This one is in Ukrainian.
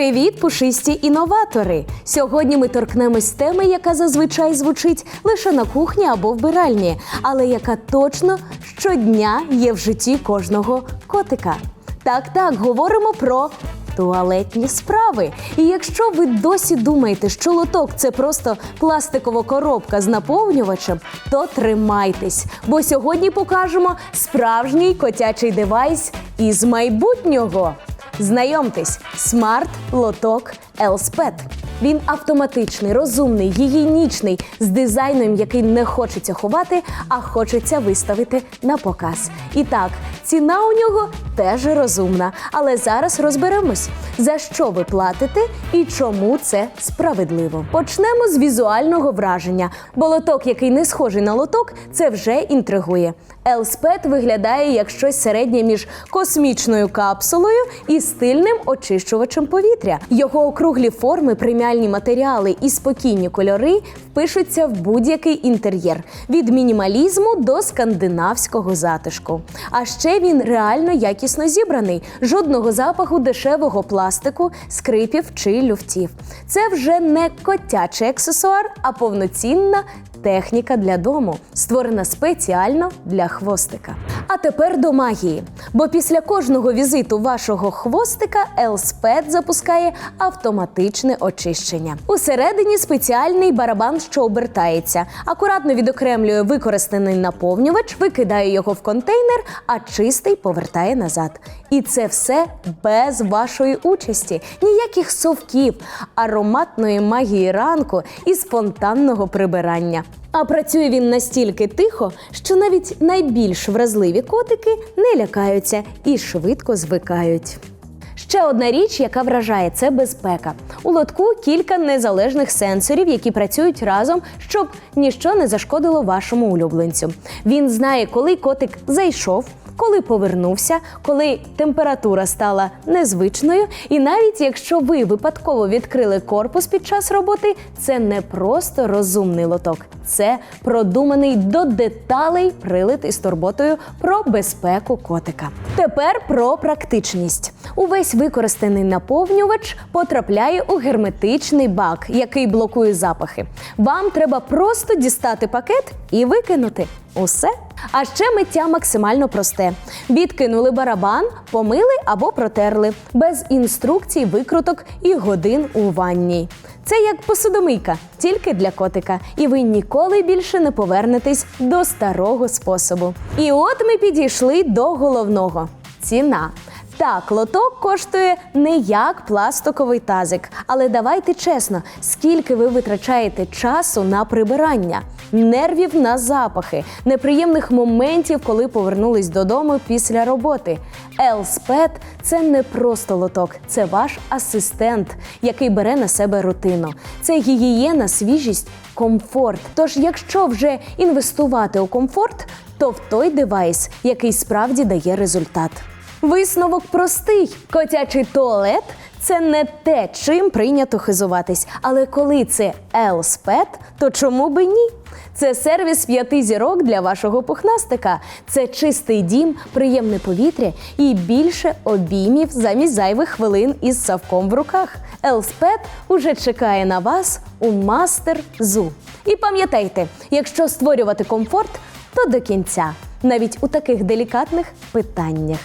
Привіт, пушисті інноватори! Сьогодні ми торкнемось теми, яка зазвичай звучить лише на кухні або вбиральні, але яка точно щодня є в житті кожного котика. Так, так, говоримо про туалетні справи. І якщо ви досі думаєте, що лоток це просто пластикова коробка з наповнювачем, то тримайтесь, бо сьогодні покажемо справжній котячий девайс із майбутнього. Знайомтесь, смарт-лоток Елспет. Він автоматичний, розумний, гігієнічний, з дизайном, який не хочеться ховати, а хочеться виставити на показ. І так, ціна у нього теж розумна. Але зараз розберемось, за що ви платите і чому це справедливо. Почнемо з візуального враження, бо лоток, який не схожий на лоток, це вже інтригує. Елспет виглядає як щось середнє між космічною капсулою і стильним очищувачем повітря. Його округлі форми, преміальні матеріали і спокійні кольори впишуться в будь-який інтер'єр від мінімалізму до скандинавського затишку. А ще він реально якісно зібраний. Жодного запаху дешевого пластику, скрипів чи люфтів. Це вже не котячий аксесуар, а повноцінна техніка для дому, створена спеціально для хвостика. А тепер до магії. Бо після кожного візиту вашого хвостика Елспет запускає автоматичне очищення. Усередині спеціальний барабан, що обертається, акуратно відокремлює використаний наповнювач, викидає його в контейнер, а чистий повертає назад. І це все без вашої участі, ніяких совків, ароматної магії ранку і спонтанного прибирання. А працює він настільки тихо, що навіть найбільш вразливі котики не лякаються і швидко звикають. Ще одна річ, яка вражає, це безпека. У лотку кілька незалежних сенсорів, які працюють разом, щоб ніщо не зашкодило вашому улюбленцю. Він знає, коли котик зайшов. Коли повернувся, коли температура стала незвичною, і навіть якщо ви випадково відкрили корпус під час роботи, це не просто розумний лоток, це продуманий до деталей прилит із турботою про безпеку котика. Тепер про практичність. Увесь використаний наповнювач потрапляє у герметичний бак, який блокує запахи. Вам треба просто дістати пакет і викинути. Усе. А ще миття максимально просте: відкинули барабан, помили або протерли, без інструкцій, викруток і годин у ванній. Це як посудомийка, тільки для котика, і ви ніколи більше не повернетесь до старого способу. І от ми підійшли до головного ціна. Так, лоток коштує не як пластиковий тазик, але давайте чесно, скільки ви витрачаєте часу на прибирання, нервів на запахи, неприємних моментів, коли повернулись додому після роботи. Елспет це не просто лоток, це ваш асистент, який бере на себе рутину. Це гігієна, свіжість, комфорт. Тож, якщо вже інвестувати у комфорт, то в той девайс, який справді дає результат. Висновок простий: котячий туалет це не те, чим прийнято хизуватись. Але коли це Елспет, то чому би ні? Це сервіс п'яти зірок для вашого пухнастика. Це чистий дім, приємне повітря і більше обіймів замість зайвих хвилин із савком в руках. Елспет уже чекає на вас у Мастер Зу. І пам'ятайте, якщо створювати комфорт, то до кінця, навіть у таких делікатних питаннях.